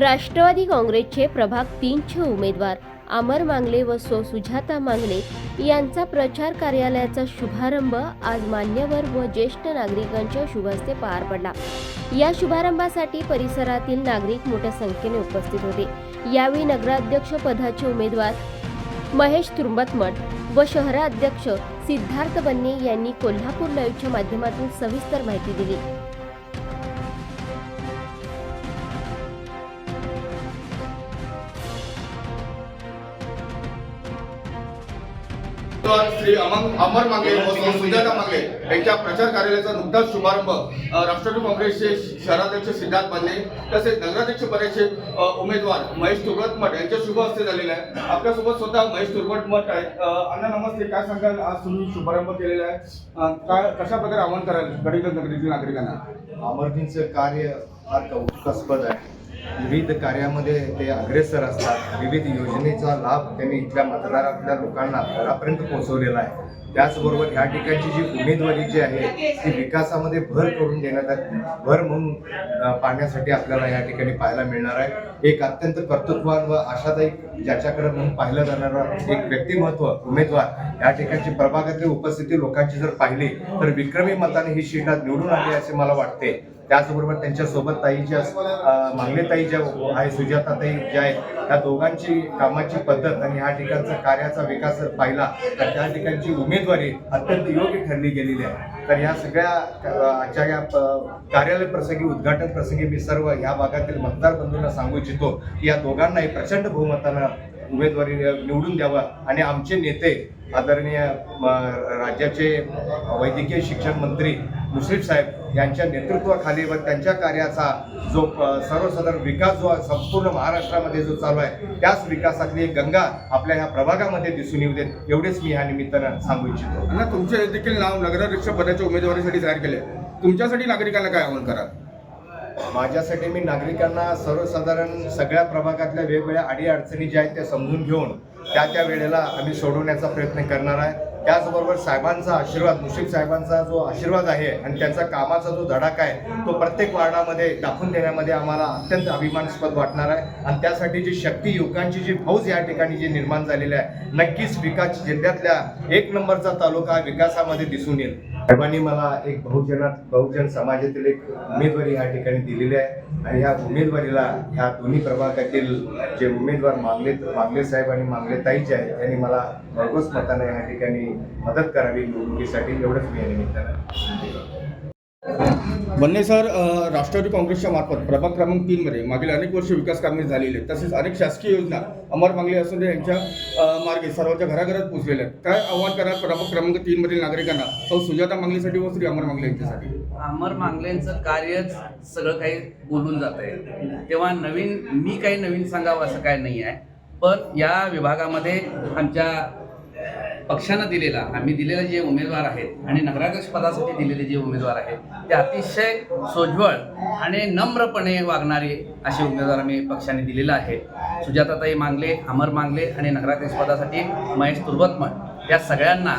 राष्ट्रवादी काँग्रेसचे प्रभाग तीनचे उमेदवार अमर मांगले व सो सुजाता मांगले यांचा प्रचार कार्यालयाचा शुभारंभ आज मान्यवर व ज्येष्ठ नागरिकांच्या शुभस्ते पार पडला. या शुभारंभासाठी परिसरातील नागरिक मोठ्या संख्येने उपस्थित होते. यावेळी नगराध्यक्ष पदाचे उमेदवार महेश तुरुंबतमठ व शहराध्यक्ष सिद्धार्थ बन्ने यांनी कोल्हापूर लाईव्हच्या माध्यमातून सविस्तर माहिती दिली. श्री अमंग अमर मांगले व सुजाता मांगले यांच्या प्रचार कार्यालयाचा नुकताच शुभारंभ राष्ट्रवादी काँग्रेसचे शहराध्यक्ष सिद्धार्थ बांधे तसेच नगराध्यक्ष पदाचे उमेदवार महेश तुर्गटमठ यांच्या शुभ हस्ते झालेला आहे. आपल्यासोबत स्वतः महेश तुर्गटमठ आहे. अण्णा नमस्ते. काय सांगाल? आज तुम्ही शुभारंभ केलेला आहे. काय कशा प्रकारे आवाहन कराल गडिंग नगरीतील नागरिकांना? अमरजींचं कार्य फार कौतुकास्पद आहे. विविध कार्यामध्ये ते अग्रेसर असतात. विविध योजनेचा लाभ त्यांनी इथल्या मतदारातल्या लोकांना घरापर्यंत पोहोचवलेला आहे. त्याचबरोबर ह्या ठिकाणची जी उमेदवारी जी आहे ती विकासामध्ये भर करून देण्यात भर म्हणून पाहण्यासाठी आपल्याला या ठिकाणी पाहायला मिळणार आहे. एक अत्यंत कर्तृत्वान व आशादायी ज्याच्याकडे म्हणून पाहिलं जाणारा एक व्यक्तिमत्व उमेदवार या ठिकाणची प्रभागातली उपस्थिती लोकांची जर पाहिली तर विक्रमी मताने ही सीट आज निवडून आली असे मला वाटते. त्याचबरोबर त्यांच्यासोबत ताई ज्या मांगले ताई ज्या आहे सुजाता ताई ज्या आहेत त्या दोघांची कामाची पद्धत आणि ह्या ठिकाणचा कार्याचा विकास जर पाहिला तर त्या ठिकाणची उमेदवारी अत्यंत योग्य ठरली गेलेली आहे. तर ह्या सगळ्या आजच्या या कार्यालय प्रसंगी उद्घाटन प्रसंगी मी सर्व ह्या भागातील मतदार बंधूंना सांगू इच्छितो की या दोघांनाही प्रचंड बहुमतानं उमेदवारी निवडून द्यावा आणि आमचे नेते आदरणीय म, राज्याचे वैद्यकीय शिक्षण मंत्री मुश्रीफ साहेब यांच्या नेतृत्वाखाली व त्यांच्या कार्याचा जो सर्वसाधारण विकास जो संपूर्ण महाराष्ट्रामध्ये जो चालू आहे त्याच विकासातली गंगा आपल्या ह्या प्रभागामध्ये दिसून येऊ देत. एवढेच मी ह्या निमित्तानं सांगू इच्छितो. अण्णा तुमचे देखील नाव नगराध्यक्ष पदाच्या उमेदवारीसाठी जाहीर केले. तुमच्यासाठी नागरिकांना काय आवाहन कराल? माझ्यासाठी मी नागरिकांना सर्वसाधारण सगळ्या प्रभागातल्या वेगवेगळ्या अडी अडचणी ज्या आहेत त्या समजून घेऊन त्या त्या वेळेला आम्ही सोडवण्याचा प्रयत्न करणार आहे. त्याचबरोबर साहेबांचा आशीर्वाद मुश्रीफ साहेबांचा जो आशीर्वाद आहे आणि त्यांचा कामाचा जो धडाका आहे तो प्रत्येक वार्डामध्ये दाखवून देण्यामध्ये आम्हाला अत्यंत अभिमानास्पद वाटणार आहे. आणि त्यासाठी जी शक्ती युवकांची जी फौज या ठिकाणी जी निर्माण झालेली आहे नक्कीच विकास जिल्ह्यातल्या एक नंबरचा तालुका विकासामध्ये दिसून येईल. साहेबांनी मला एक बहुजनात बहुजन समाजातील एक उमेदवारी या ठिकाणी दिलेली आहे. आणि ह्या उमेदवारीला ह्या दोन्ही प्रभागातील जे उमेदवार मागले मागले साहेब आणि मागले ताई जे आहेत त्यांनी मला भरघोस मताने या ठिकाणी मदत करावी निवडणुकीसाठी एवढंच मी या निमित्तानं. बन्ने सर राष्ट्रवादी काँग्रेसच्या मार्फत प्रभाग क्रमांक तीन मध्ये मागील अनेक वर्ष विकास कामे झालेली आहेत. तसेच अनेक शासकीय योजना अमर मांगले असून यांच्या मार्गे सर्वांच्या घराघरात पोहोचलेल्या आहेत. काय आव्हान करा प्रभाग क्रमांक तीन मधील नागरिकांना? सौ सुजाता मांगलीसाठी व श्री अमर मांगले यांच्यासाठी. अमर मांगलेंचं कार्यच सगळं काही बोलून जात आहे. तेव्हा नवीन मी काही नवीन सांगावं असं काय नाही आहे. पण या विभागामध्ये आमच्या पक्षानं दिलेला आम्ही दिलेले जे उमेदवार आहेत आणि नगराध्यक्ष पदासाठी दिलेले जे उमेदवार आहेत ते अतिशय सोज्वळ आणि नम्रपणे वागणारे असे उमेदवार आम्ही पक्षाने दिलेला आहे सुजाताताई मांगले अमर मांगले आणि नगराध्यक्ष पदासाठी महेश तुर्वतमन या सगळ्यांना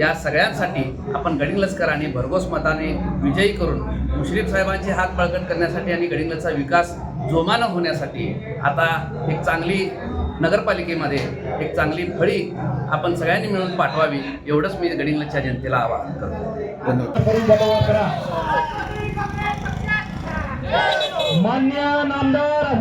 या सगळ्यांसाठी आपण गडिंग आणि भरघोस मताने विजयी करून मुश्रीफ साहेबांचे हात बळकट करण्यासाठी आणि गडिंग्लजचा विकास जोमानं होण्यासाठी आता एक चांगली नगरपालिकेमध्ये एक चांगली फळी आपण सगळ्यांनी मिळून पाठवावी एवढंच मी गडिंग्लजच्या जनतेला आवाहन करतो. मान्य नामदार